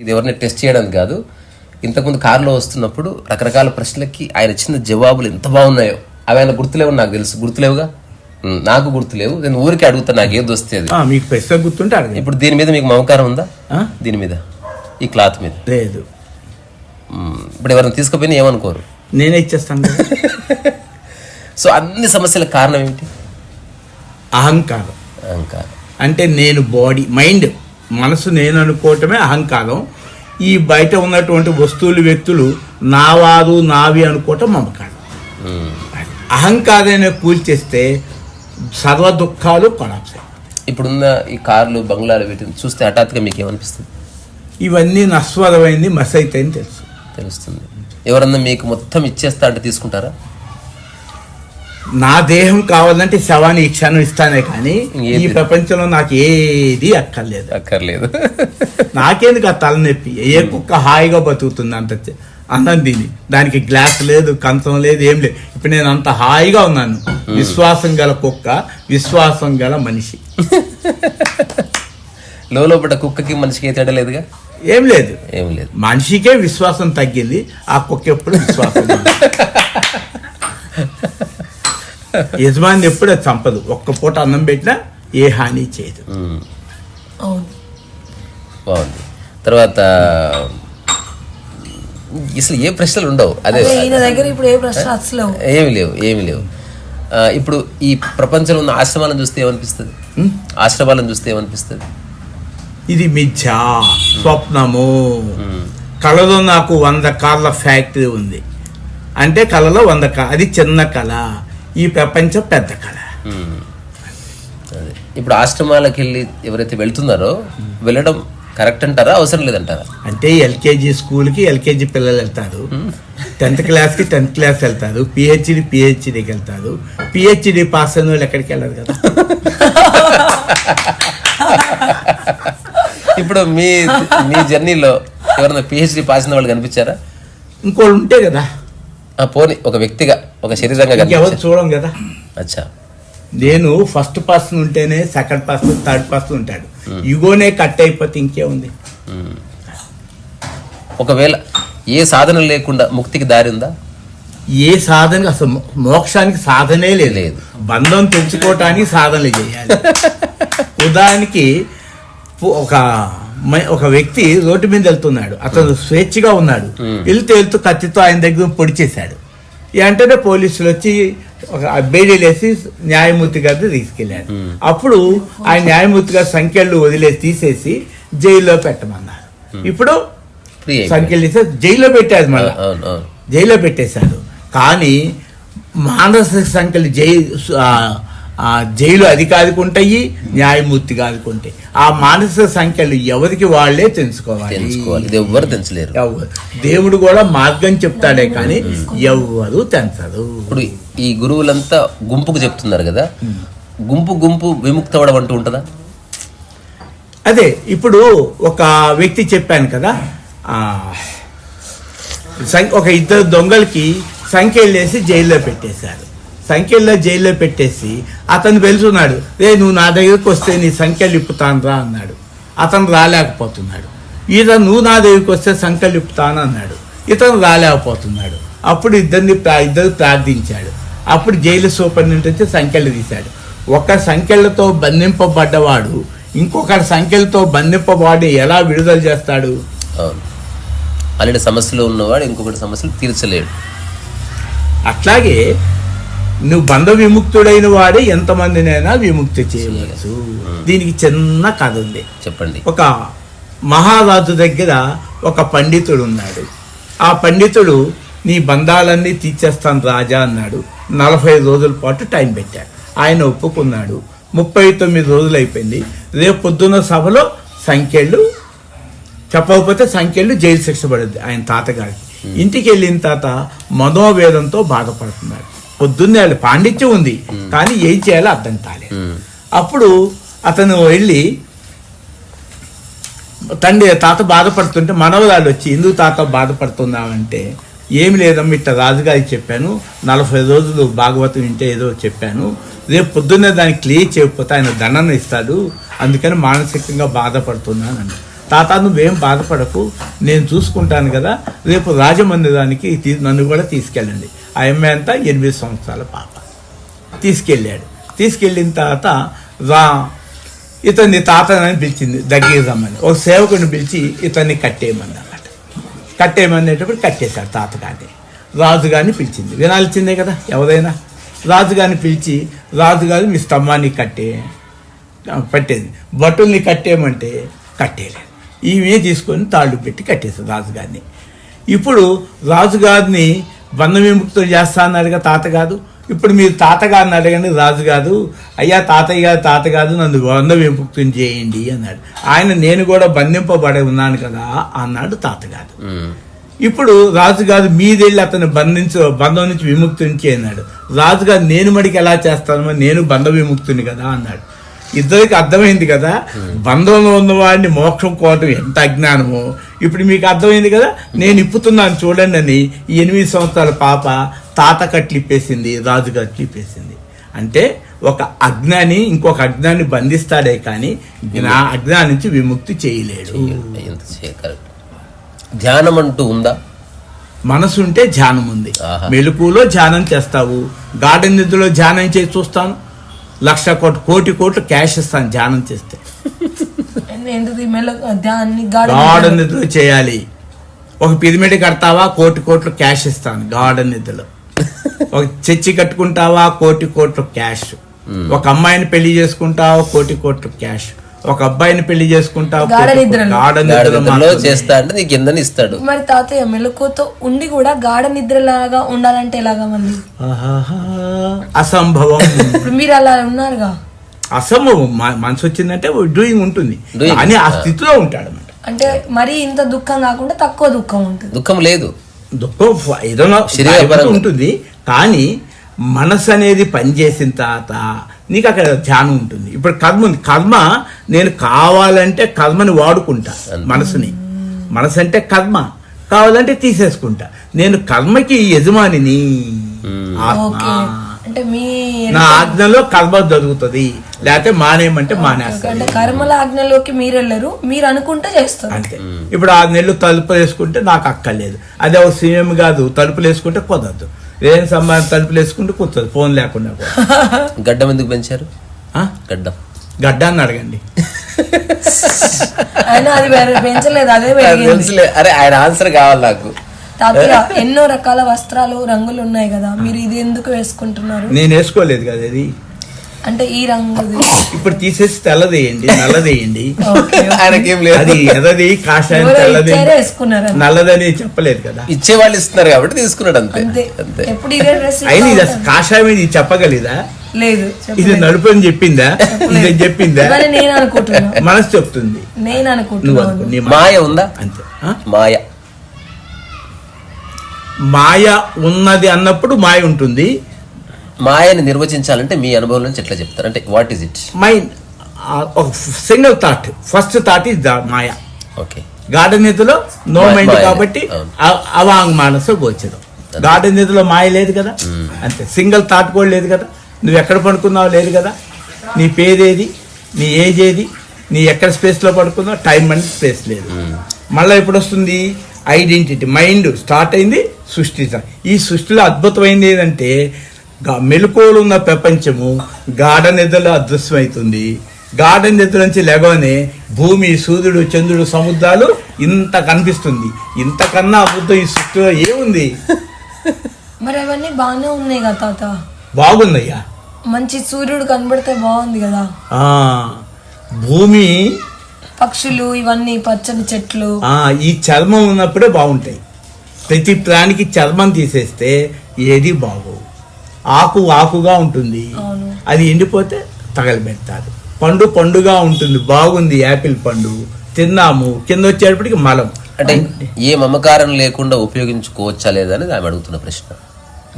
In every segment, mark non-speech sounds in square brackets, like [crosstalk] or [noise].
ఇది ఎవరిని టెస్ట్ చేయడానికి కాదు. ఇంతకుముందు కారులో వస్తున్నప్పుడు రకరకాల ప్రశ్నలకి ఆయన ఇచ్చిన జవాబులు ఎంత బాగున్నాయో అవి ఆయన గుర్తులేవు నాకు తెలుసు. గుర్తులేవుగా? నాకు గుర్తులేవు. నేను ఊరికే అడుగుతా నాకు ఏది వస్తే అది. ఆ, మీకు ప్రశ్న గుర్తుంటే ఇప్పుడు దీని మీద మీకు మమకారం ఉందా? దీని మీద. ఈ క్లాత్ మీద. లేదు. ఇప్పుడు ఎవరైనా తీసుకుపోయినా ఏమనుకోరు? నేనే ఇచ్చేస్తాను. [laughs] సో అన్ని సమస్యలకు కారణం ఏమిటి? అహంకారం. అహంకారం. అంటే నేను బాడీ మైండ్ మనసు నేను అనుకోవటమే అహంకారం. ఈ బయట ఉన్నటువంటి వస్తువులు వ్యక్తులు నావారు నావి అనుకోవటం మమకారం. అహంకారాన్ని కూల్చేస్తే సర్వ దుఃఖాలు కొలాప్స్ ఇప్పుడున్న ఈ కార్లు బంగ్లాలు వీటిని చూస్తే హఠాత్తుగా మీకు ఏమనిపిస్తుంది? ఇవన్నీ నశ్వరమైంది మస్ అవుతాయని తెలుసు. తెలుస్తుంది. ఎవరన్నా మీకు మొత్తం ఇచ్చేస్తా అంటే తీసుకుంటారా? నా దేహం కావాలంటే శవాన్ని క్షణం ఇస్తానే కానీ? ఈ ప్రపంచంలో నాకు ఏది అక్కర్లేదు. అక్కర్లేదు. నాకేందుకు ఆ తలనొప్పి? ఏ కుక్క హాయిగా బతుకుతుంది అంత అన్నం తిని. దానికి గ్లాస్ లేదు కంచం లేదు ఏం లేదు. ఇప్పుడు నేను అంత హాయిగా ఉన్నాను. విశ్వాసం గల కుక్క విశ్వాసం గల మనిషి. [laughs] లోపల కుక్కకి మనిషికి ఏ తేడా లేదుగా? ఏం లేదు. ఏం లేదు. మనిషికే విశ్వాసం తగ్గింది ఆ కుక్క ఎప్పుడు విశ్వాసం. [laughs] [laughs] యజమాని ఎప్పుడు అది చంపదు. ఒక్క పూట అన్నం పెట్టినా ఏ హాని చేయదు. బాగుంది. తర్వాత అసలు ఏ ప్రశ్నలు ఉండవు. అదే దగ్గర ఇప్పుడు ఏ ప్రశ్న అసలు ఏమి లేవు ఏమి లేవు. ఇప్పుడు ఈ ప్రపంచంలో ఉన్న ఆశ్రమాలను చూస్తే ఏమనిపిస్తుంది? ఆశ్రమాలను చూస్తే ఏమనిపిస్తుంది? ఇది మిథ్యా స్వప్నము. కళలో నాకు వంద కార్ల ఫ్యాక్టరీ ఉంది. అంటే కళలో వంద కా అది చిన్న కళ. ఈ ప్రపంచం పెద్ద కళ. ఇప్పుడు ఆశ్రమాలకు వెళ్ళి ఎవరైతే వెళ్తున్నారో వెళ్ళడం కరెక్ట్ అంటారా? అవసరం లేదంటారా? అంటే ఎల్కేజీ స్కూల్కి ఎల్కేజీ పిల్లలు వెళ్తారు. టెన్త్ క్లాస్కి టెన్త్ క్లాస్ వెళ్తారు. పిహెచ్డి పిహెచ్డికి వెళ్తారు. పిహెచ్డి పాస్ అయిన వాళ్ళు ఎక్కడికి వెళ్ళరు కదా. ఇప్పుడు మీ మీ జర్నీలో ఎవరైనా పిహెచ్డి పాస్ అయిన వాళ్ళు కనిపించారా? ఇంకోళ్ళు ఉంటే కదా. ఆ పోని ఒక వ్యక్తిగా ఒక శరీరంగా చూడం కదా. అచ్చా. నేను ఫస్ట్ పర్సన్ ఉంటేనే సెకండ్ పర్సన్ థర్డ్ పర్సన్ ఉంటాడు. ఇగోనే కట్ అయిపోతే ఇంకే ఉంది ఉమ్. ఒకవేళ ఏ సాధన లేకుండా ముక్తికి దారి ఉందా? ఏ సాధన అసలు మోక్షానికి సాధనే లేదు. బంధం తెచ్చుకోవటానికి సాధనలు చేయాలి. [laughs] ఉదాహరణకి ఒక ఒక వ్యక్తి రోడ్డు మీద వెళ్తున్నాడు. అతను స్వేచ్ఛగా ఉన్నాడు. వెళ్తూ వెళ్తూ కత్తితో ఆయన దగ్గర పొడి చేశాడు. వెంటనే పోలీసులు వచ్చి ఒక బేడీలు వేసి న్యాయమూర్తి గారిని తీసుకెళ్ళాడు Hmm. అప్పుడు ఆయన న్యాయమూర్తి గారు సంఖ్యలు వదిలేసి తీసేసి జైల్లో పెట్టమన్నారు. ఇప్పుడు. సంఖ్యలు తీసేసి జైల్లో పెట్టారు మళ్ళీ. జైల్లో పెట్టేశారు. కానీ మానసిక సంఖ్యలు జై ఆ, జైలు అధికారికి ఉంటాయి న్యాయమూర్తిగా ఉంటాయి. ఆ మానసిక సంఖ్యలు ఎవరికి వాళ్ళే తెలుసుకోవాలి. ఎవ్వరు ఎవ్వరు. దేవుడు కూడా మార్గం చెప్తాడే కానీ ఎవ్వరు తెంచరు ఇప్పుడు ఈ గురువులంతా గుంపుకు చెప్తున్నారు కదా. గుంపు గుంపు విముక్త అవడం అంటూ ఉంటుందా? అదే ఇప్పుడు ఒక వ్యక్తి చెప్పాను కదా ఆ, సం- ఒక ఇద్దరు దొంగలకి సంఖ్యలు వేసి జైల్లో పెట్టేశారు. సంఖ్యల్లో జైల్లో పెట్టేసి అతను వెళ్తున్నాడు. రే నువ్వు నా దగ్గరికి వస్తే నీ సంఖ్యలు ఇప్పుతాను రా అన్నాడు. అతను రాలేకపోతున్నాడు. ఈత నువ్వు నా దగ్గరికి వస్తే సంఖ్యలు ఇప్పుతాను అన్నాడు. ఇతను రాలేకపోతున్నాడు. అప్పుడు ఇద్దరిని ప్రా- ఇద్దరు ప్రార్థించాడు. అప్పుడు జైలు సూపరింటెండెంట్ వచ్చి సంఖ్యలు తీశాడు. ఒక సంఖ్యలతో బంధింపబడ్డవాడు ఇంకొకరి సంఖ్యలతో బంధింపబడి ఎలా విడుదల చేస్తాడు? అలాంటి సమస్యలు ఉన్నవాడు ఇంకొకటి సమస్యలు తీర్చలేడు. అట్లాగే నువ్వు బంధ విముక్తుడైన వాడే ఎంతమందినైనా విముక్తి చేయవచ్చు. దీనికి చిన్న కథ ఉంది. చెప్పండి. ఒక మహారాజు దగ్గర ఒక పండితుడు ఉన్నాడు. ఆ పండితుడు నీ బంధాలన్నీ తీర్చేస్తాను రాజా అన్నాడు. నలభై రోజుల పాటు టైం పెట్టాడు. ఆయన ఒప్పుకున్నాడు. ముప్పై తొమ్మిది రోజులు అయిపోయింది. రేపు పొద్దున్న సభలో సంఖ్యలు చెప్పకపోతే సంఖ్యలు జైలు శిక్ష పడుద్ది ఆయన తాతగారికి. ఇంటికి వెళ్ళిన తాత మనోవేదంతో బాధపడుతున్నాడు. పొద్దున్నే వాళ్ళు పాండిత్యం ఉంది. కానీ ఏం చేయాలో అర్థం కాలేదు. అప్పుడు అతను వెళ్ళి తండ్రి తాత బాధపడుతుంటే మనవరాలు వచ్చి ఎందుకు తాత బాధపడుతున్నావంటే ఏమి లేదమ్మా ఇట్లా రాజుగారికి చెప్పాను. నలభై రోజులు భాగవతం వింటే ఏదో చెప్పాను. రేపు పొద్దున్నే దాన్ని క్లియర్ చేయకపోతే ఆయన దండన ఇస్తాడు. అందుకని మానసికంగా బాధపడుతున్నాను అన్నాడు. తాత నువ్వేం బాధపడకు. నేను చూసుకుంటాను కదా. రేపు రాజమందిరానికి నన్ను కూడా తీసుకెళ్ళండి. ఆ అమ్మాయి అంతా ఎనిమిది సంవత్సరాల పాప. తీసుకెళ్ళాడు. తీసుకెళ్ళిన తర్వాత రా ఇతన్ని తాతనని పిలిచింది దగ్గర రమ్మని. ఒక సేవకుని పిలిచి ఇతన్ని కట్టేయమని అన్నమాట కట్టేయమనేటప్పుడు కట్టేశాడు తాతగారిని. రాజుగారిని పిలిచింది. వినాల్సిందే కదా ఎవరైనా. రాజుగారిని పిలిచి రాజుగారు మీ స్తంభాన్ని కట్టే పట్టేది. బట్టుల్ని కట్టేయమంటే కట్టేయలేదు. ఈమె తీసుకొని తాళ్ళు పెట్టి కట్టేశారు రాజుగారిని. ఇప్పుడు రాజుగారిని బంధ విముక్తులు చేస్తా అన్నాడుగా తాత కాదు. ఇప్పుడు మీరు తాతగారిని అడగండి రాజు కాదు. అయ్యా తాతయ్య గారు తాత కాదు నన్ను బంధ విముక్తుని చేయండి అన్నాడు. ఆయన నేను కూడా బంధింపబడి ఉన్నాను కదా అన్నాడు తాతగారు ఉమ్. ఇప్పుడు రాజుగారు మీదెళ్ళి అతను బంధించు బంధం నుంచి విముక్తుని అన్నాడు రాజుగారు నేను మడికి ఎలా చేస్తాను నేను బంధ విముక్తుని కదా అన్నాడు. ఇద్దరికి అర్థమైంది కదా? బంధంలో ఉన్నవాడిని మోక్షం కోవటం ఎంత అజ్ఞానమో? ఇప్పుడు మీకు అర్థమైంది కదా? నేను ఇప్పుతున్నాను చూడండి అని ఈ ఎనిమిది సంవత్సరాల పాప తాత కట్లిప్పేసింది రాజు కట్లిప్పేసింది అంటే ఒక అజ్ఞాని ఇంకొక అజ్ఞాన్ని బంధిస్తాడే కానీ నా అజ్ఞానం నుంచి విముక్తి చేయలేడు. ధ్యానం అంటూ ఉందా మనసు ఉంటే ధ్యానం ఉంది ఆహా. మెలకులో ధ్యానం చేస్తావు. గార్డెన్ నిధిలో ధ్యానం చేసి చూస్తాను. లక్ష కోటి కోటి కోట్లు క్యాష్ ఇస్తాను ధ్యానం చేస్తే. గార్డెన్ నిధిలో చేయాలి. ఒక పిరమిడ్ కడతావా కోటి కోట్లు క్యాష్ ఇస్తాను గార్డెన్ నిధిలో ఒక చర్చి కట్టుకుంటావా కోటి కోట్లు క్యాష్. ఒక అమ్మాయిని పెళ్ళి చేసుకుంటావా కోటి కోట్లు క్యాష్. ఒక అబ్బాయిని పెళ్ళి చేసుకుంటావా గాఢ నిద్రలో. గాఢ మాత్రమే. చేస్తా అంటే నీకు కిందని ఇస్తాడు మరి తాతయ్య మెలకుతో ఉండి కూడా గాఢ నిద్రలాగా ఉండాలంటే ఎలాగా మళ్ళీ ఆహాహా. అసంభవం ఇప్పుడు మీరు అలా ఉన్నారుగా అసంభవం మ- మనసు వచ్చిందంటే డూయింగ్ ఉంటుంది Doing. కానీ ఆ స్థితిలో ఉంటాడు అన్నమాట అంటే మరీ ఇంత దుఃఖం కాకుండా తక్కువ దుఃఖం ఉంటుంది దుఃఖం లేదు దుఃఖం ఫ- ఏదైనా శరీరపరంగా. భయపడుతూ ఉంటుంది కానీ మనసు అనేది పనిచేసిన తర్వాత నీకు అక్కడ ధ్యానం ఉంటుంది. ఇప్పుడు కర్మ ఉంది. కర్మ నేను కావాలంటే కర్మని వాడుకుంటా మనసుని. మనసు అంటే కర్మ. కావాలంటే తీసేసుకుంటా. నేను కర్మకి యజమానిని. ఆత్మ. ఓకే. అంటే మీ నా ఆజ్ఞలో కర్మ జరుగుతుంది. లేకపోతే మానేయమంటే మానేస్తా అంటే కర్మల ఆజ్ఞలోకి మీరు వెళ్ళరు మీరు అనుకుంటే చేస్తారు. అంతే. ఇప్పుడు ఆ నెలలు తలుపులు వేసుకుంటే నాకు అక్కర్లేదు. అదే ఒక సీఎం కాదు తలుపులు వేసుకుంటే కుదరదు. ఏం సంబంధం తలుపులు వేసుకుంటే కూర్చోదు ఫోన్ లేకుండా కూడా. [laughs] గడ్డం ఎందుకు పెంచారు? ఆ? గడ్డం. గడ్డాన్ని అడగండి. [laughs] అయినా అది పెంచలేదు అదే అరే ఆయన ఆన్సర్ కావాలి నాకు. తాతయ్య ఎన్నో రకాల వస్త్రాలు రంగులు ఉన్నాయి కదా మీరు ఇది ఎందుకు వేసుకుంటున్నారు? నేను వేసుకోలేదు కదా ఇది. అంటే ఈ రంగుది. ఇప్పుడు తీసేసి తెల్లదేయండి నల్లదేయండి. ఆయనకేం లేదు. అది ఎర్రది కాషాయం తెల్లది. నల్లదని చెప్పలేదు కదా. ఇచ్చే వాళ్ళు ఇస్తున్నారు కాబట్టి తీసుకున్నాడు అంతే. అంతే. ఎప్పుడు ఇదే డ్రెస్ అయినా ఇది అసలు కాషాయం ఇది చెప్పగలిదా? లేదు ఇది. నలుపు అని చెప్పిందా? ఇది చెప్పిందా? నేను అనుకుంటున్నా. మనసు చెప్తుంది. నేను. మాయ ఉందా? అంతే. ఆ? మాయ. మాయ ఉన్నది అన్నప్పుడు మాయ ఉంటుంది. మాయని నిర్వచించాలంటే మీ అనుభవం నుంచి ఎట్లా చెప్తారు? అంటే వాట్ ఈస్ ఇట్ మైండ్ ఒక single thought first thought is the maya okay garden నిధిలో no mind కాబట్టి. అ- అవాంగ్ మానస గోచరం. గార్డెన్ నిధిలో మాయ లేదు కదా? అంతే. సింగిల్ థాట్ కూడా లేదు కదా? నువ్వు ఎక్కడ పడుకున్నావు లేదు కదా? నీ పేరేది నీ ఏజ్ ఏది? నీ ఎక్కడ స్పేస్లో పడుకున్నావు? టైం అండ్ స్పేస్ లేదు. మళ్ళీ ఎప్పుడు వస్తుంది ఐడెంటిటీ మైండ్ స్టార్ట్ అయింది సృష్టి ఈ సృష్టిలో అద్భుతమైంది ఏంటంటే ఉన్న ప్రపంచము గాఢ నిధులు అదృశ్యమవుతుంది గాఢ నిధుల నుంచి లేవనే భూమి సూర్యుడు చంద్రుడు సముద్రాలు ఇంత కనిపిస్తుంది. ఇంతకన్నా అద్భుతం ఈ సృష్టిలో ఏముంది? [laughs] మరి అవన్నీ బాగానే ఉన్నాయి కదా తాత? బాగుందయ్యా మంచి సూర్యుడు కనబడితే బాగుంది కదా? ఆ, భూమి పక్షులు ఇవన్నీ పచ్చని చెట్లు. ఆ, ఈ చర్మం ఉన్నప్పుడే బాగుంటాయి. ప్రతి ప్రాణికి చర్మం తీసేస్తే ఏది బాగోవు. ఆకు ఆకుగా ఉంటుంది. అవును. అది ఎండిపోతే తగలబెడతారు. పండు పండుగా ఉంటుంది. బాగుంది యాపిల్ పండు. తిన్నాము. కింద వచ్చేటప్పటికి మలం. అంటే ఏ మమకారం లేకుండా ఉపయోగించుకోవచ్చా లేదా అనేది ఆమె అడుగుతున్న ప్రశ్న.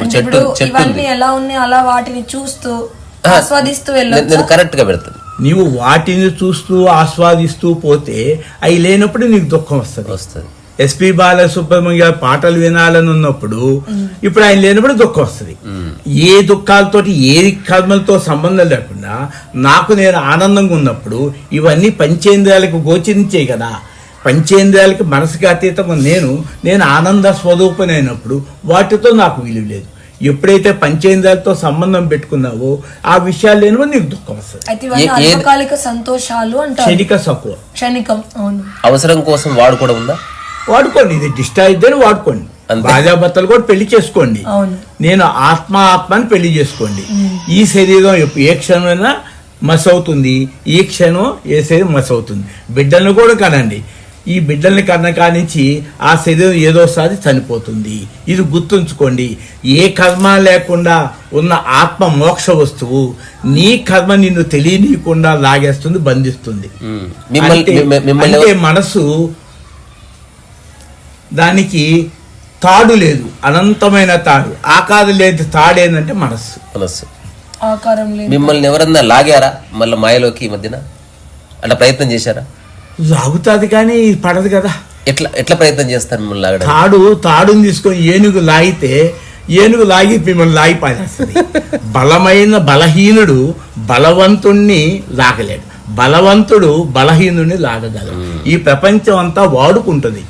చెట్టు ఎలా ఉన్నాయి? అలా వాటిని చూస్తూ ఆస్వాదిస్తూ నేను కరెక్ట్గా పెడతాను. నీవు వాటిని చూస్తూ ఆస్వాదిస్తూ పోతే అవి లేనప్పుడు నీకు దుఃఖం వస్తుంది. వస్తుంది. ఎస్పి బాలసుబ్రహ్మణ్య గారి పాటలు వినాలని ఉన్నప్పుడు ఇప్పుడు ఆయన లేనప్పుడు దుఃఖం వస్తుంది. ఏ దుఃఖాలతోటి ఏ కర్మలతో సంబంధం లేకుండా నాకు నేను ఆనందంగా ఉన్నప్పుడు ఇవన్నీ పంచేంద్రియాలకు గోచరించే కదా. పంచేంద్రియాలకి మనసుకి అతీతంగా నేను నేను ఆనంద స్వరూపనైనప్పుడు వాటితో నాకు విలువ లేదు. ఎప్పుడైతే పంచేంద్రియాలతో సంబంధం పెట్టుకున్నావో ఆ విషయాలు లేనివో నీకు దుఃఖం వస్తుంది. సంతోషాలు అంటారు. క్షణిక సక్కువ క్షణికం అవును. అవసరం కోసం వాడుకోవడం ఉందా? వాడుకోండి. ఇది డిస్టర్బ్ ఇద్దరు వాడుకోండి. భార్యాభర్తలు కూడా పెళ్ళి చేసుకోండి. అవును. నేను ఆత్మ ఆత్మని పెళ్ళి చేసుకోండి. ఈ శరీరం ఎప్పు- ఏ క్షణమైనా మస్ అవుతుంది ఈ క్షణం ఏ శరీరం మస్ అవుతుంది బిడ్డలను కూడా కనండి ఈ బిడ్డల్ని కన్న కానించి ఆ శరీరం ఏదోసారి చనిపోతుంది. ఇది గుర్తుంచుకోండి. ఏ కర్మ లేకుండా ఉన్న ఆత్మ మోక్ష వస్తువు నీ కర్మ నిన్ను తెలియనీయకుండా లాగేస్తుంది బంధిస్తుంది. అంటే- మనసు దానికి తాడు లేదు అనంతమైన తాడు. ఆకారం లేదు తాడు ఏంటంటే మనస్సు. మనస్సు. మిమ్మల్ని ఎవరన్నా లాగారా? మళ్ళీ మాయలోకి ఈ మధ్యన? అట్లా ప్రయత్నం చేశారా? లాగుతుంది కానీ ఇది పడదు కదా. ఎట్లా ఎట్లా ప్రయత్నం చేస్తారు మిమ్మల్ని లాగడం తాడు తాడుని తీసుకొని ఏనుగు లాగితే ఏనుగు లాగి మిమ్మల్ని లాగి పారేస్తుంది. [laughs] బలమైన బలహీనుడు బలవంతుణ్ణి లాగలేడు. బలవంతుడు బలహీనుడిని లాగగలడు. ఈ ప్రపంచం అంతా వాడుకుంటుంది.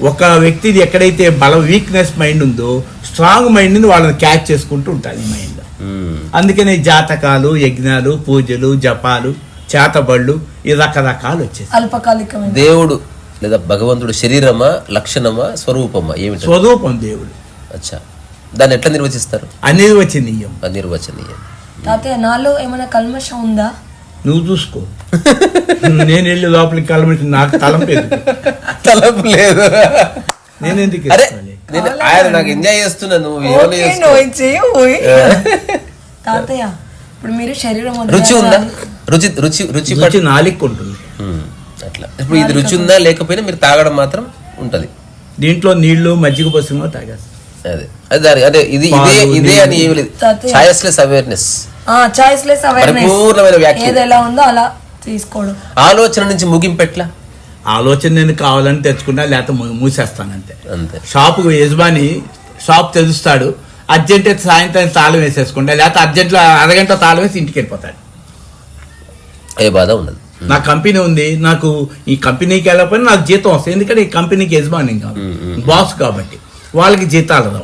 ఒక వ్యక్తిది ఎక్కడైతే బల వీక్నెస్ మైండ్ ఉందో స్ట్రాంగ్ మైండ్ని వాళ్ళని క్యాచ్ చేసుకుంటూ ఉంటుంది మైండ్ మ్మ్. అందుకనే జాతకాలు యజ్ఞాలు పూజలు జపాలు చేతబళ్ళు ఈ రకరకాలు వచ్చేసి అల్పకాలికమైన. దేవుడు లేదా భగవంతుడు శరీరమా లక్షణమా స్వరూపమా? ఏమిటి? స్వరూపం దేవుడు. అచ్చా. దాన్ని ఎట్లా నిర్వచిస్తారు? అనిర్వచనీయం. నిర్వచనీయం తాతయ్య నాలో ఏమైనా కల్మషం ఉందా? నువ్వు చూసుకో. నేను వెళ్ళి లోపలికి కలమంటే నాకు తలంపేది తలపు లేదు. నేను ఎందుకు అరే వేసుకోవాలి? నేను ఆయన నాకు ఎంజాయ్ చేస్తున్నా నువ్వు. తాతయ్య ఇప్పుడు మీరు శరీరం రుచి ఉందా. రుచి రుచి రుచి రుచి నాలిక్ ఉంటుంది. అట్లా. ఇప్పుడు ఇది రుచి ఉందా లేకపోయినా మీరు తాగడం మాత్రం ఉంటది. దీంట్లో నీళ్ళు మజ్జిగ పోసిన తాగేస్తాం. అదే అదే. దాని- అదే ఇది ఇదే పాలు, ఇదే అని. ఏమి లేదు. ఛాయస్లెస్ అవేర్నెస్ ఆ చాయిస్ లెస్ అవేర్నెస్ పరిపూర్ణమైన వ్యాఖ్య. ఏది ఎలా ఉందో అలా తీసుకోవడం. ఆలోచన నుంచి ముగింపెట్లా ఆలోచన నేను కావాలని తెచ్చుకున్నా లేకపోతే మూసేస్తాను అంతే. అంతే. షాపుకు యజమాని షాప్ తెరుస్తాడు అర్జెంట్ అయితే సాయంత్రం తాళం వేసేసుకుంటా లేకపోతే అర్జెంట్లో అరగంట తాళం వేసి ఇంటికి వెళ్ళిపోతాడు. ఏ బాధ ఉండదు. నా కంపెనీ ఉంది నాకు ఈ కంపెనీకి వెళ్ళకపోయినా నాకు జీతం వస్తుంది ఎందుకంటే ఈ కంపెనీకి యజమాని కాదు బాస్ కాబట్టి. వాళ్ళకి జీతాలు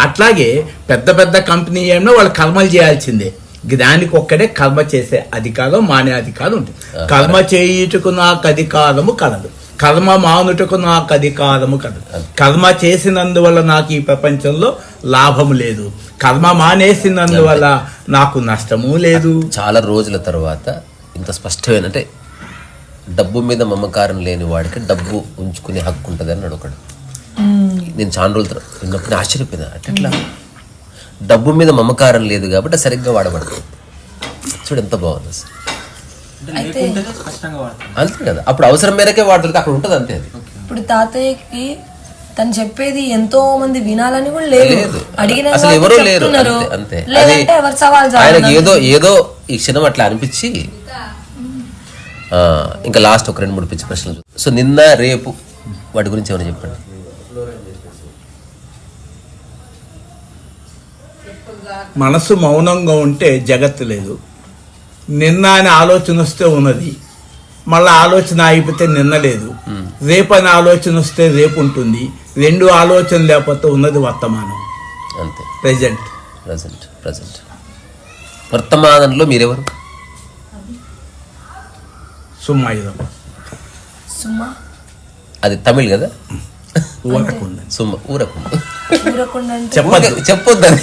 అట్లాగే పెద్ద పెద్ద కంపెనీ ఏమో వాళ్ళు కర్మలు చేయాల్సిందే. దానికి ఒక్కడే కర్మ చేసే అధికారం మానే అధికారం ఉంటుంది. కర్మ చేయుటకు నాకు అధికారము కలదు. కర్మ మానుటకు నాకు అధికారము కలదు. కర్మ చేసినందువల్ల నాకు ఈ ప్రపంచంలో లాభము లేదు. కర్మ మానేసినందువల్ల నాకు నష్టము లేదు. చాలా రోజుల తర్వాత ఇంత స్పష్టమైన అంటే డబ్బు మీద మమకారం లేని వాడికి డబ్బు ఉంచుకునే హక్కు ఉంటుంది అని ఒకడు నేను చాలా రోజుల తర్వాత విన్నప్పుడు నేను ఆశ్చర్యపోయినా. అట్లా డబ్బు మీద మమకారం లేదు కాబట్టి సరిగ్గా వాడబడుతుంది చూడు ఎంత బాగుంది అసలు. అంతే కదా. అప్పుడు అవసరం మేరకే వాడుతుంది అక్కడ ఉంటుంది అంతే అది. ఇప్పుడు తాతయ్యకి తను చెప్పేది ఎంతో మంది వినాలని కూడా లేదు. అడిగిన అసలు ఎవరూ లేరు. అంతే లేదంటే ఎవరు సవాల్ ఆయనకి ఏదో ఏదో ఈ క్షణం అట్లా అనిపించి ఆ, ఇంకా లాస్ట్ ఒక రెండు మూడు పిచ్చి ప్రశ్నలు సో నిన్న రేపు వాటి గురించి ఏమైనా చెప్పండి? మనసు మౌనంగా ఉంటే జగత్తు లేదు. నిన్న అనే ఆలోచన వస్తే ఉన్నది. మళ్ళీ ఆలోచన ఆగిపోతే నిన్న లేదు. రేపు అనే ఆలోచన వస్తే రేపు ఉంటుంది. రెండు ఆలోచన లేకపోతే ఉన్నది వర్తమానం. అంతే. ప్రెజెంట్ ప్రజెంట్ ప్రజెంట్ వర్తమానంలో మీరెవరు? సుమ్మాయుధం. సుమా. అది తమిళ్ కదా? [laughs] ఊరకుందని సుమ్మ ఊరకు ఊరకుండా అంటే చెప్పద్దు. చెప్పొద్దు అది.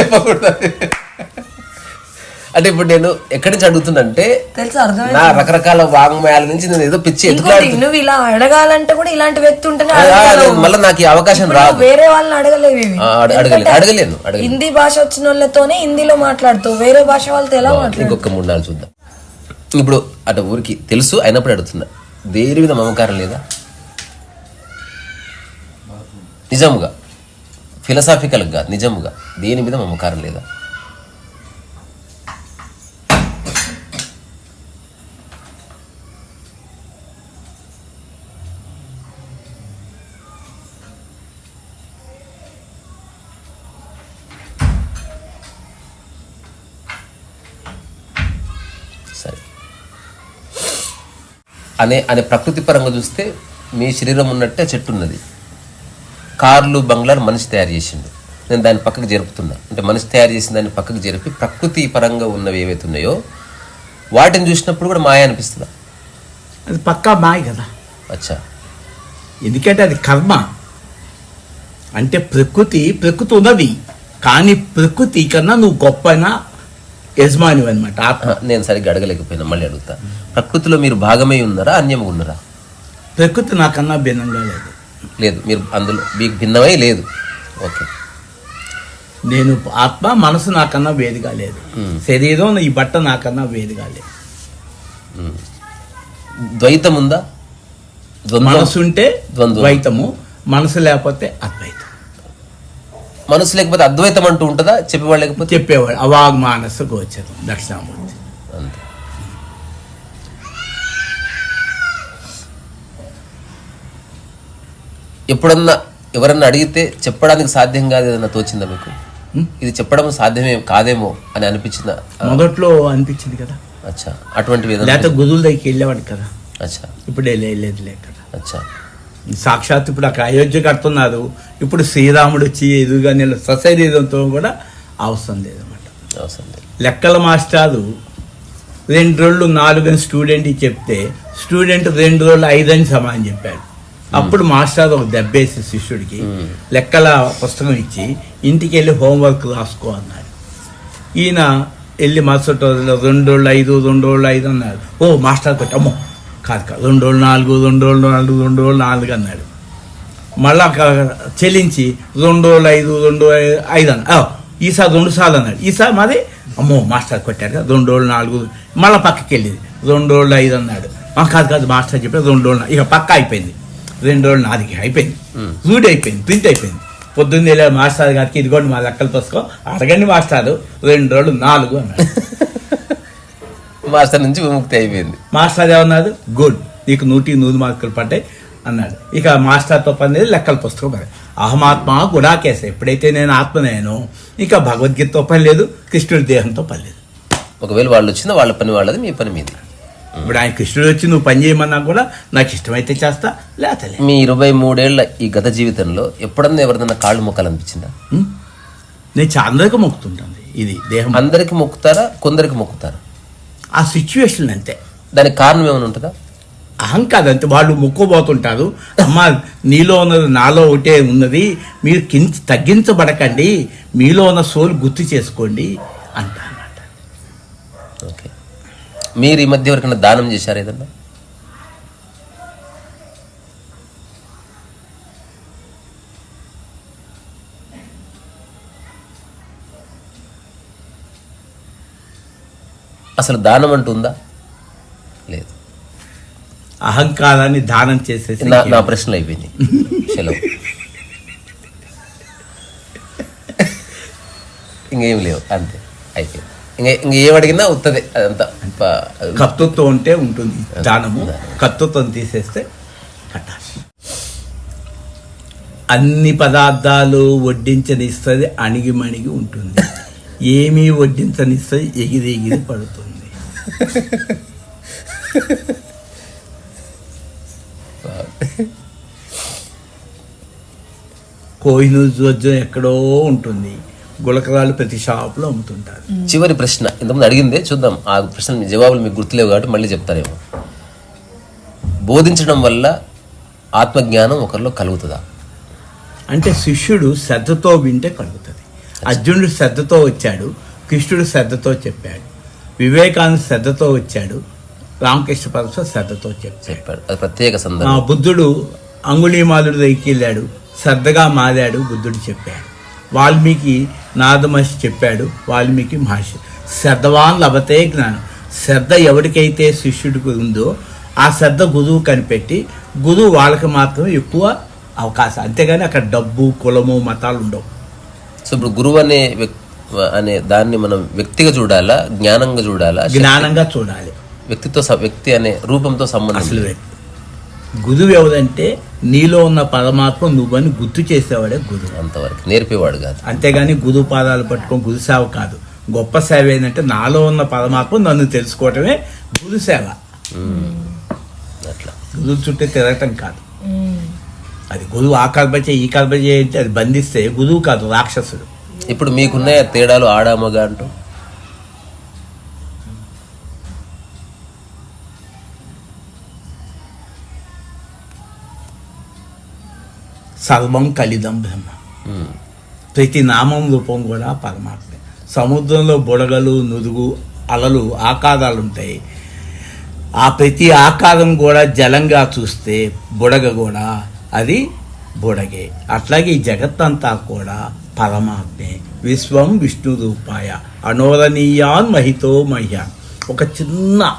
చెప్పకూడదు. అంటే ఇప్పుడు నేను ఎక్కడి నుంచి అడుగుతున్నంటే నా రకరకాల వాంగ్మయాల నుంచి నేను ఏదో పిచ్చి నువ్వు ఇలా అడగాలంటే కూడా ఇలాంటి వ్యక్తి ఉంటేనే. మళ్ళీ నాకు ఈ అవకాశం రాదు. వేరే వాళ్ళని అడగలేవు ఇవి. ఆ, అడ- అడగలేను హిందీ భాష వచ్చిన వాళ్ళతోనే హిందీలో మాట్లాడుతావు. వేరే భాష వాళ్ళతో ఎలా మాట్లాడు ఇంకొక మూడు నాలుగు చూద్దాం. ఇప్పుడు అటు ఊరికి తెలుసు అయినప్పుడు అడుగుతున్నా. దేని మీద మమకారం లేదా? నిజముగా ఫిలసాఫికల్గా నిజముగా దేని మీద మమకారం లేదా? అనే అనే ప్రకృతి పరంగా చూస్తే మీ శరీరం ఉన్నట్టే చెట్టు ఉన్నది. కార్లు బంగ్లాలు మనిషి తయారు చేసిండు. నేను దాన్ని పక్కకు జరుపుతున్నా. అంటే మనిషి తయారు చేసిన దాన్ని పక్కకు జరిపి ప్రకృతి పరంగా ఉన్నవి ఏవైతే ఉన్నాయో వాటిని చూసినప్పుడు కూడా మాయ అనిపిస్తుందా? అది పక్కా మాయ కదా. అచ్చా. ఎందుకంటే అది కర్మ. అంటే ప్రకృతి ప్రకృతి ఉన్నది. కానీ ప్రకృతి కన్నా నువ్వు గొప్పన యజమాని అనమాట ఆత్మ. నేను సరిగ్గా అడగలేకపోయినా మళ్ళీ అడుగుతా. ప్రకృతిలో మీరు భాగమై ఉన్నారా అన్యముగా ఉన్నారా? ప్రకృతి నాకన్నా భిన్నంగా లేదు. లేదు మీరు అందులో మీకు భిన్నమై లేదు. ఓకే. నేను ఆత్మ మనసు నాకన్నా వేదిగా లేదు. శరీరం ఈ బట్ట నాకన్నా వేదిగా లేదు. ద్వైతం ఉందా మనసు ఉంటే. ద్వైతము మనసు లేకపోతే అద్వైతం. మనసు లేకపోతే అద్వైతం అంటూ ఉంటుందా? చెప్పేవాళ్ళు లేకపోతే? చెప్పేవాడు అవాగ్ మానస గోచరం. దక్షిణామూర్తి. అంతే. ఎప్పుడన్నా ఎవరన్నా అడిగితే చెప్పడానికి సాధ్యం కాదు ఏదన్నా తోచిందా మీకు? ఇది చెప్పడం సాధ్యమే కాదేమో అని అనిపించిందా? మొదట్లో అనిపించింది కదా. అచ్చా. ఏదన్నా లేకపోతే గురువుల దగ్గరికి వెళ్ళేవాడు కదా. అచ్చా. ఇప్పుడే లేదు లే కదా అచ్చా. సాక్షాత్ ఇప్పుడు అక్కడ అయోధ్య కడుతున్నారు ఇప్పుడు శ్రీరాముడు వచ్చి ఎదురుగా నిల సశరీరంతో కూడా అవసరం లేదన్నమాట. అవసరం లేదు. లెక్కల మాస్టారు రెండు రోజులు నాలుగు అని స్టూడెంట్కి చెప్తే స్టూడెంట్ రెండు రోజులు ఐదు అని సమానం చెప్పాడు. అప్పుడు మాస్టర్ ఒక దెబ్బేసి శిష్యుడికి లెక్కల పుస్తకం ఇచ్చి ఇంటికి వెళ్ళి హోంవర్క్ రాసుకో అన్నాడు. ఈయన వెళ్ళి మరుసటి రోజుల్లో రెండు రోజులు ఐదు రెండు రోజులు ఐదు అన్నాడు. ఓ మాస్టర్ కొట్టి అమ్మో కాదు కాదు రెండు రోజులు నాలుగు రెండు రోజులు నాలుగు రెండు రోజులు నాలుగు అన్నాడు మళ్ళా చెల్లించి రెండు రోజులు ఐదు రెండు ఐదు అన్న ఈసారి రెండు సార్లు అన్నాడు ఈసారి మాది అమ్మో మాస్టర్ కొట్టాడు కదా రెండు రోజులు నాలుగు మళ్ళీ పక్కకి వెళ్ళింది రెండు రోజులు ఐదు అన్నాడు "ఆ, కాదు కాదు మాస్టర్ చెప్పాడు రెండు రోజులు నా-" ఇక పక్క అయిపోయింది రెండు రోజులు నాదికి అయిపోయింది రూడ్ అయిపోయింది ప్రింట్ అయిపోయింది పొద్దున్న మాస్టర్ గారికి ఇదిగోండి మా లెక్కలు పుస్తకం అడగండి మాస్టారు రెండు రోజులు నాలుగు అన్నాడు మాస్టర్ నుంచి విముక్తి అయిపోయింది. మాస్టర్ ఏమన్నాడు గుడ్ నీకు నూటి నూరు మార్కులు పడ్డాయి అన్నాడు. ఇక మాస్టర్తో పని లేదు లెక్కల పుస్తకం పని అహమాత్మ గుడాకేస ఎప్పుడైతే నేను ఆత్మనేను ఇక భగవద్గీతతో పని లేదు కృష్ణుడి దేహంతో పని లేదు. ఒకవేళ వాళ్ళు వచ్చినా వాళ్ళ పని వాళ్ళది మీ పని మీది. ఇప్పుడు ఆయన కృష్ణుడు వచ్చి నువ్వు పని చేయమన్నా కూడా నాకు ఇష్టమైతే చేస్తా లేతలే మీ ఇరవై మూడేళ్ళ ఈ గత జీవితంలో ఎప్పుడన్నా ఎవరిదన్నా కాళ్ళు మొక్కలు అనిపించిందా? నేను చాలా మొక్కుతుంటాను ఇది దేహం. అందరికి మొక్కుతారా కొందరికి మొక్కుతారా? ఆ సిచ్యువేషన్ అంతే. దానికి కారణం ఏమైనా ఉంటుందా? అహంకారం అంతే వాళ్ళు మొక్కుపోతుంటారు అమ్మా నీలో ఉన్నది నాలో ఒకటే ఉన్నది. మీరు కింద తగ్గించబడకండి. మీలో ఉన్న సోలు గుర్తు చేసుకోండి అంట అన్నమాట ఓకే. మీరు ఈ మధ్య ఎవరికైనా దానం చేశారు ఏదన్నా? అసలు దానం అంటూ ఉందా లేదు. అహంకారాన్ని దానం చేసేసి నా నా ప్రశ్నలు అయిపోయినాయి. సెలవు. ఇంకేం లేవు అంతే. అయిపోయింది. ఇంకా ఇంక అడిగినా ఉత్తదే అదంతా. కత్తుతో ఉంటే ఉంటుంది దానము. కత్తుతో తీసేస్తే కట్టాలి అన్ని పదార్థాలు వడ్డించనిస్తుంది అణిగి మణిగి ఉంటుంది. ఏమీ వడ్డించనిస్తుంది ఎగిరి ఎగిరి పడుతుంది. కోహినూర్ జోజ్యం ఎక్కడో ఉంటుంది. గులకరాలు ప్రతి షాపులో అమ్ముతుంటారు. చివరి ప్రశ్న. ఇంతకుముందు అడిగిందే చూద్దాం. ఆ ప్రశ్న జవాబులు మీకు గుర్తులేవు కాబట్టి మళ్ళీ చెప్తారేమో. బోధించడం వల్ల ఆత్మజ్ఞానం ఒకరిలో కలుగుతుందా? అంటే శిష్యుడు శ్రద్ధతో వింటే కలుగుతుంది. అర్జునుడు శ్రద్ధతో వచ్చాడు కృష్ణుడు శ్రద్ధతో చెప్పాడు వివేకానంద శ్రద్ధతో వచ్చాడు రామకృష్ణ పరమహంస శ్రద్ధతో చెప్పాడు. ప్రత్యేక సందర్భం. బుద్ధుడు అంగుళీమాలుడు దగ్గరికి వెళ్ళాడు శ్రద్ధగా మారాడు బుద్ధుడు చెప్పాడు. వాల్మీకి నాదమహర్షి చెప్పాడు వాల్మీకి మహర్షి శ్రద్ధవాన్ లభతే జ్ఞానం. శ్రద్ధ ఎవరికైతే శిష్యుడికి ఉందో ఆ శ్రద్ధ గురువు కనిపెట్టి గురువు వాళ్ళకి మాత్రం ఎక్కువ అవకాశం. అంతేగాని అక్కడ డబ్బు కులము మతాలు ఉండవు. సో ఇప్పుడు గురువు అనే వ్యక్- అనే దాన్ని మనం వ్యక్తిగా చూడాలా జ్ఞానంగా చూడాలా జ్ఞానంగా చూడాలి. వ్యక్తితో వ్యక్తి అనే రూపంతో సంబంధం అసలు. గురువు ఎవరంటే నీలో ఉన్న పరమాత్మ నువ్వని గుర్తు చేసేవాడే గురువు. అంతవరకు నేర్పేవాడు కాదు. అంతేగాని గురు పాదాలు పట్టుకొని గురు సేవ కాదు. గొప్ప సేవ ఏంటంటే నాలో ఉన్న పరమాత్మ నన్ను తెలుసుకోవటమే గురు సేవ. గురువు చుట్టూ తిరగటం కాదు. అది గురువు ఆ కల్పచ ఈ కల్పచ అంటే అది బంధిస్తే గురువు కాదు రాక్షసుడు. ఇప్పుడు మీకున్నాయ తేడాలు ఆడామగ అంటూ? సర్వం కలిదం బ్రహ్మ. ప్రతి నామం రూపం కూడా పరమాత్మే. సముద్రంలో బుడగలు నురుగు అలలు ఆకారాలు ఉంటాయి ఆ ప్రతి ఆకారం కూడా జలంగా చూస్తే బుడగ కూడా అది బుడగే. అట్లాగే ఈ జగత్తంతా కూడా పరమాత్మే. విశ్వం విష్ణు రూపాయ. అనోరణీయాన్ మహితో మహ్యాన్ ఒక చిన్న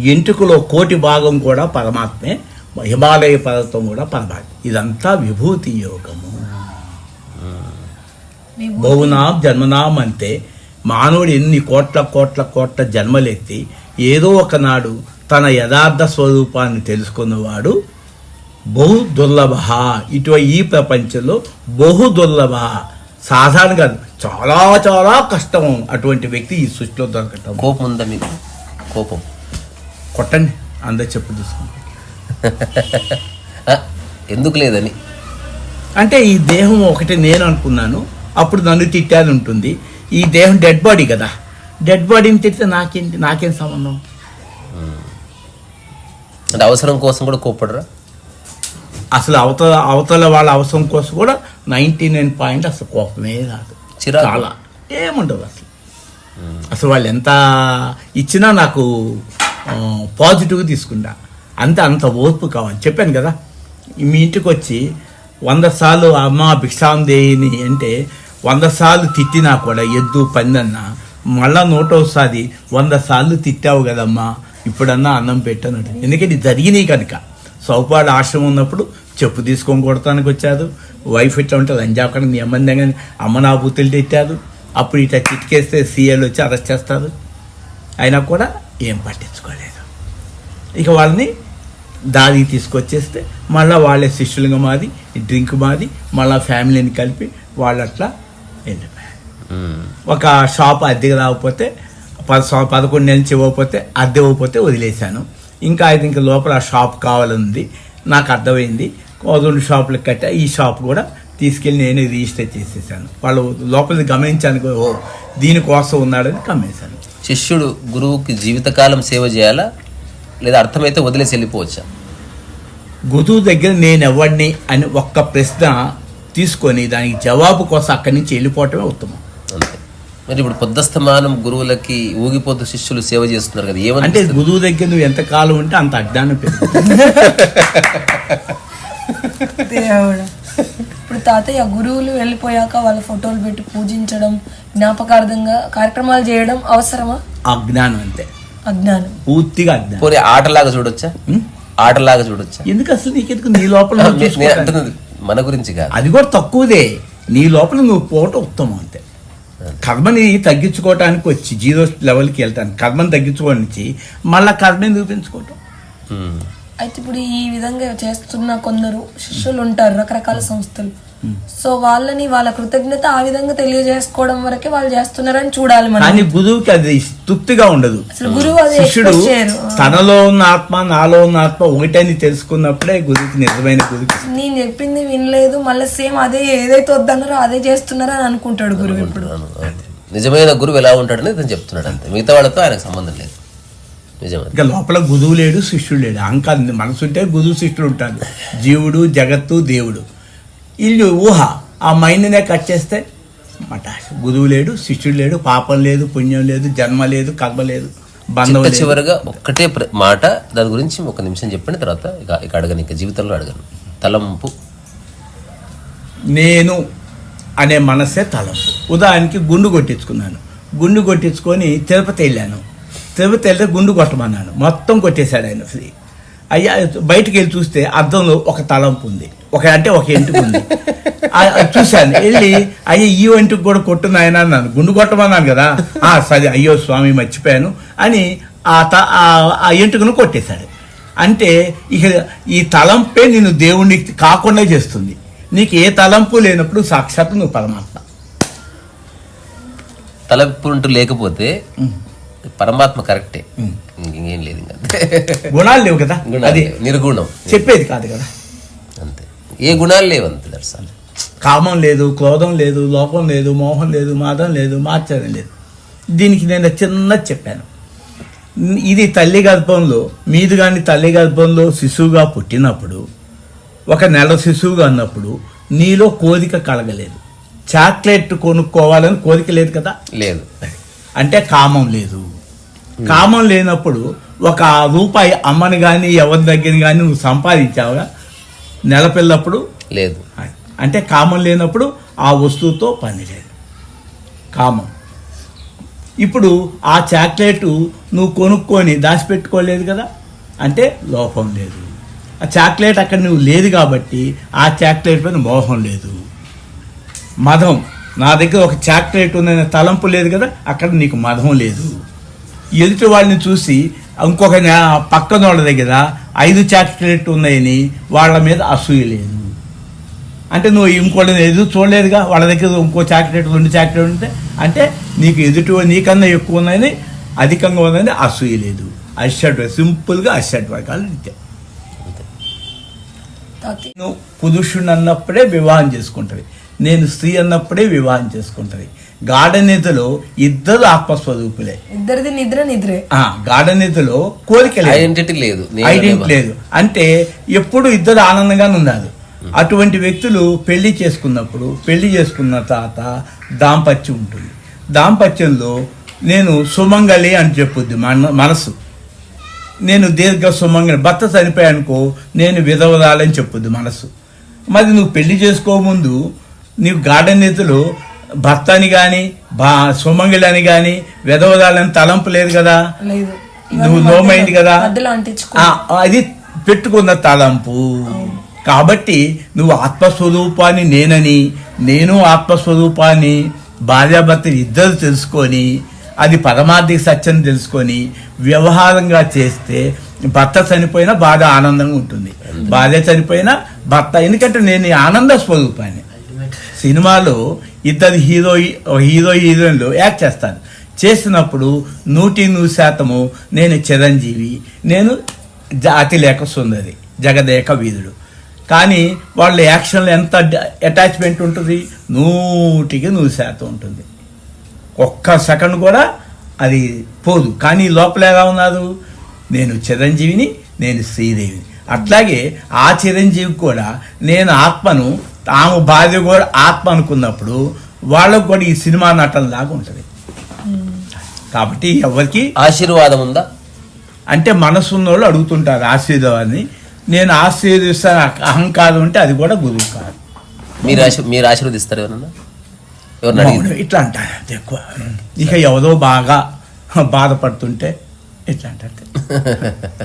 ఎంటుకలో కోటి భాగం కూడా పరమాత్మే. హిమాలయ పర్వతం కూడా పరమాత్మ. ఇదంతా విభూతి యోగము. బహునాం జన్మనాం అంటే మానవుడు ఎన్ని కోట్ల కోట్ల కోట్ల జన్మలెత్తి ఏదో ఒకనాడు తన యథార్థ స్వరూపాన్ని తెలుసుకున్నవాడు బహు దుర్లభ ఇటు ఈ ప్రపంచంలో బహు దుర్లభ సాధారణ కాదు చాలా చాలా కష్టం అటువంటి వ్యక్తి ఈ సృష్టిలో దొరకటం. కోపం ఉందా మీకు? కోపం. కొట్టండి అందరు చెప్పు ఆ, ఎందుకు లేదని? అంటే ఈ దేహం ఒకటి నేను అనుకున్నాను అప్పుడు నన్ను తిట్టాది ఉంటుంది. ఈ దేహం డెడ్ బాడీ కదా. డెడ్ బాడీని తిడితే నాకేంటి నాకేం సంబంధం? అంటే అవసరం కోసం కూడా కోప్పడరా? అసలు అవతల అవతల వాళ్ళ అవసరం కోసం కూడా నైంటీ నైన్ పాయింట్ అసలు కోపమే రాదు? చాలా. ఏముండదు అసలు. అసలు వాళ్ళు ఎంత ఇచ్చినా నాకు పాజిటివ్గా తీసుకుంటా. అంతే అంత ఓర్పు కావాలి. చెప్పాను కదా మీ ఇంటికి వచ్చి వంద సార్లు అమ్మ భిక్షాం దేయిని అంటే వంద సార్లు తిట్టినా కూడా ఎద్దు పందన్నా మళ్ళా నూటోసారి వంద సార్లు తిట్టావు కదమ్మా ఇప్పుడన్నా అన్నం పెట్టనట్టు. ఎందుకంటే జరిగినాయి కనుక. సౌపాడు ఆశ్రమం ఉన్నప్పుడు చెప్పు తీసుకొని కొడతానికి వచ్చారు వైఫ్ ఇట్లా ఉంటుంది? అంజాకడం నీ అమ్మని దగ్గర అమ్మ నా బూతులు తిట్టారు అప్పుడు ఇట్లా చిటికేస్తే సీఎల్ వచ్చి అరెస్ట్ చేస్తారు అయినా కూడా ఏం పట్టించుకోలేదు. ఇక వాళ్ళని దారికి తీసుకొచ్చేస్తే మళ్ళీ వాళ్ళే శిష్యులుగా మాది డ్రింక్ మాది మళ్ళీ ఫ్యామిలీని కలిపి వాళ్ళు అట్లా వెళ్ళిపోయారు. ఒక షాప్ అద్దెకి రాకపోతే పది పదకొండు నెలలు ఇవ్వకపోతే అద్దె ఇవ్వకపోతే వదిలేశాను. ఇంకా అయితే ఇంకా లోపల ఆ షాప్ కావాలంది నాకు అర్థమైంది. రెండు షాపులకు కట్టా ఈ షాప్ కూడా తీసుకెళ్ళి నేనే రిజిస్టర్ చేసేసాను. వాళ్ళు లోపలికి గమనించాను ఓ దీనికోసం ఉన్నాడని గమనించాను. శిష్యుడు గురువుకి జీవితకాలం సేవ చేయాలా? లేదా అర్థమైతే వదిలేసి వెళ్ళిపోవచ్చా? గురువు దగ్గర నేను ఎవడిని అని ఒక్క ప్రశ్న తీసుకొని దానికి జవాబు కోసం అక్కడి నుంచి వెళ్ళిపోవటమే ఉత్తమం. మరి ఇప్పుడు పొద్దస్తమానం గురువులకి ఊగిపోతూ శిష్యులు సేవ చేస్తున్నారు కదా ఏమని అంటే గురువు దగ్గర నువ్వు ఎంత కాలం ఉంటే అంత అజ్ఞానం పెరుగుతుంది. దేవుడా. ఇప్పుడు తాతయ్య గురువులు వెళ్ళిపోయాక వాళ్ళ ఫోటోలు పెట్టి పూజించడం జ్ఞాపకార్థంగా కార్యక్రమాలు చేయడం అవసరమా? అజ్ఞానం అంతే. అజ్ఞానం. పూర్తిగా అజ్ఞానం. పోనీ ఆటలాగా చూడొచ్చా? ఆటలాగా చూడొచ్చా? ఎందుకు అసలు నీకెందుకు? నీ లోపల మన గురించి కాదు. అది కూడా తక్కువదే. నీ లోపల నువ్వు పోవటం ఉత్తమం అంతే. కర్మని తగ్గించుకోవటానికి వచ్చి జీరో లెవెల్కి వెళ్తాను. కర్మని తగ్గించుకోవడానికి మళ్ళా కర్మని చూపించుకోవటం ఉం. అయితే ఇప్పుడు ఈ విధంగా చేస్తున్న కొందరు శిష్యులు ఉంటారు రకరకాల సంస్థలు. సో వాళ్ళని వాళ్ళ కృతజ్ఞత ఆ విధంగా తెలియజేసుకోవడం వరకే వాళ్ళు చేస్తున్నారని చూడాలి మనం. కానీ గురువుకి అది తృప్తిగా ఉండదు. అసలు గురువు అది శిష్యుడు తనలో ఉన్న ఆత్మ నాలో ఉన్న ఆత్మ ఒకటని తెలుసుకున్నప్పుడే గురువుకి నిజమైన గురువుకి నేను చెప్పింది వినలేదు మళ్ళీ సేమ్ అదే ఏదైతే వద్దన్నారో అదే చేస్తున్నారో అని అనుకుంటాడు గురువు ఇప్పుడు. నిజమైన గురువు ఎలా ఉంటాడని ఇతను చెప్తున్నాడు అంతే. మిగతా వాళ్ళతో ఆయనకు సంబంధం లేదు. నిజమే. ఇంకా లోపల గురువు లేడు శిష్యుడు లేడు. అహంకారం మనసు ఉంటే గురువు శిష్యుడు ఉంటాడు. జీవుడు జగత్తు దేవుడు. ఇల్లు ఊహ. ఆ మైండ్నే కట్ చేస్తే మట. గురువు లేడు శిష్యుడు లేడు పాపం లేదు పుణ్యం లేదు జన్మ లేదు కర్మ లేదు బంధం చివరిగా ఒక్కటే మాట దాని గురించి ఒక నిమిషం చెప్పిన తర్వాత ఇక ఇక అడగను ఇక జీవితంలో అడగను. తలంపు. నేను అనే మనసే తలంపు. ఉదాహరణకి గుండు కొట్టించుకున్నాను. గుండు కొట్టించుకొని తిరుపతి వెళ్ళాను. తిరుపతి వెళ్తే గుండు కొట్టమన్నాను. మొత్తం కొట్టేశాడు ఆయన ఫ్రీ. అయ్యా బయటికి వెళ్ళి చూస్తే అద్దంలో ఒక తలంపు ఉంది. ఒక అంటే ఒక ఎంటుకు ఉంది. చూశాను. వెళ్ళి అయ్యా ఈ ఎంటుకు కూడా కొట్టు నాయన అన్నాను. గుండు కొట్టమన్నాను కదా. ఆ సరే అయ్యో స్వామి మర్చిపోయాను అని ఆ త ఆ- ఎంటుకను కొట్టేశాడు. అంటే ఇక ఈ తలంపే నిన్ను దేవుడికి కాకుండా చేస్తుంది. నీకు ఏ తలంపు లేనప్పుడు సాక్షాత్తు నువ్వు పరమాత్మ. తలంపు లేకపోతే పరమాత్మ కరెక్టే. ఇంకేం లేదు ఇంకా. గుణాలు లేవు కదా? అది. నిర్గుణం. చెప్పేది కాదు కదా. అంతే. ఏ గుణాలు లేవు అంతే దర్శనం. కామం లేదు క్రోధం లేదు లోపం లేదు మోహం లేదు మాదం లేదు మాత్రం లేదు. దీనికి నేను చిన్న చెప్పాను. ఇది తల్లి గర్భంలో మీది కానీ తల్లి గర్భంలో శిశువుగా పుట్టినప్పుడు ఒక నెల శిశువుగా ఉన్నప్పుడు నీలో కోరిక కలగలేదు. చాక్లెట్ కొనుక్కోవాలని కోరిక లేదు కదా? లేదు. అంటే కామం లేదు. కామం లేనప్పుడు ఒక రూపాయి అమ్మని కానీ ఎవరి దగ్గర కానీ నువ్వు సంపాదించావుగా? నెల పిల్లప్పుడు లేదు. అంటే కామం లేనప్పుడు ఆ వస్తువుతో పని లేదు. కామం. ఇప్పుడు ఆ చాక్లెట్ నువ్వు కొనుక్కొని దాచిపెట్టుకోలేదు కదా? అంటే లోపం లేదు. ఆ చాక్లెట్ అక్కడ నువ్వు లేదు కాబట్టి ఆ చాక్లెట్ పైన మోహం లేదు. మదం. నా దగ్గర ఒక చాక్లెట్ ఉందనే తలంపు లేదు కదా అక్కడ నీకు మదం లేదు. ఎదుటి వాళ్ళని చూసి ఇంకొక నే- పక్కన వాళ్ళ దగ్గర ఐదు చాక్లెట్ ఉన్నాయని వాళ్ళ మీద అసూయ లేదు. అంటే నువ్వు ఇంకోటి ఎదురు చూడలేదుగా? వాళ్ళ దగ్గర ఇంకో చాక్లెట్ రెండు చాక్లెట్ ఉంటే అంటే నీకు ఎదుటి నీకన్నా ఎక్కువ ఉన్నాయని అధికంగా ఉందని అసూయ లేదు. అషట్ సింపుల్గా అషట్ వర్గాలు నిత్యం. నువ్వు పురుషుడు అన్నప్పుడే వివాహం చేసుకుంటుంది. నేను స్త్రీ అన్నప్పుడే వివాహం చేసుకుంటుంది. గాఢనీతిలో ఇద్దరు ఆత్మస్వరూపులే. ఇద్దరిది నిద్ర నిద్రే. ఆ గాఢనీతిలో కోరిక లేదు. ఐడెంటిటీ లేదు. నేను ఐడెంటిటీ. లేదు. అంటే ఎప్పుడు ఇద్దరు ఆనందంగానే ఉన్నారు అటువంటి వ్యక్తులు పెళ్ళి చేసుకున్నప్పుడు పెళ్ళి చేసుకున్న తర్వాత దాంపత్యం ఉంటుంది. దాంపత్యంలో నేను సుమంగళి అని చెప్పుద్ది మన మనసు. నేను దీర్ఘ సుమంగళి భర్త చనిపోయానుకో నేను విధవరాలని చెప్పుద్ది మనసు. మరి నువ్వు పెళ్ళి చేసుకోముందు నీవు గాఢనీతిలో భర్త అని కానీ బా సుమంగళి అని కానీ విధవరాలని తలంపు లేదు కదా? లేదు. నువ్వు నో మైండ్ కదా? అది పెట్టుకున్న తలంపు. కాబట్టి నువ్వు ఆత్మస్వరూపాన్ని నేనని నేను ఆత్మస్వరూపాన్ని భార్యాభర్త ఇద్దరు తెలుసుకొని అది పరమార్థిక సత్యం తెలుసుకొని వ్యవహారంగా చేస్తే భర్త చనిపోయినా బాగా ఆనందంగా ఉంటుంది. భార్య చనిపోయినా భర్త ఎందుకంటే నేను ఆనంద స్వరూపాన్ని. సినిమాలో ఇద్దరు హీరో హీరో హీరోయిన్లు యాక్ట్ చేస్తారు. చేసినప్పుడు నూటి నూరు శాతము నేను చిరంజీవి నేను జ- అతిలేక సుందరి జగదేక వీరుడు. కానీ వాళ్ళ యాక్షన్లో ఎంత అటాచ్మెంట్ ఉంటుంది? నూటికి నూరు శాతం ఉంటుంది. ఒక్క సెకండ్ కూడా అది పోదు. కానీ లోపల ఎలా ఉన్నారు? నేను చిరంజీవిని నేను శ్రీదేవిని. అట్లాగే ఆ చిరంజీవి కూడా నేను ఆత్మను ఆమె భార్య కూడా ఆత్మ అనుకున్నప్పుడు వాళ్ళకు కూడా ఈ సినిమా నటన లాగా ఉంటుంది. కాబట్టి ఎవరికి ఆశీర్వాదం ఉందా? అంటే మనసు ఉన్నోళ్ళు అడుగుతుంటారు ఆశీర్వాదాన్ని. నేను ఆశీర్వదిస్తాను అహంకారం ఉంటే అది కూడా గురువు కాదు. మీరు మీరు ఆశీర్వదిస్తారు ఇట్లా అంటారు అంతే ఎక్కువ. ఇక ఎవరో బాగా బాధపడుతుంటే ఇట్లా అంటారు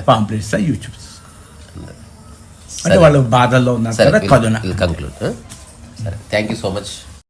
పాంప్లెట్స్ యూట్యూబ్ [laughs] అంటే వాళ్ళు బాధల్లో ఉన్నారు సరే కదా కథన కంక్లూడ్ సరే థ్యాంక్ యూ సో మచ్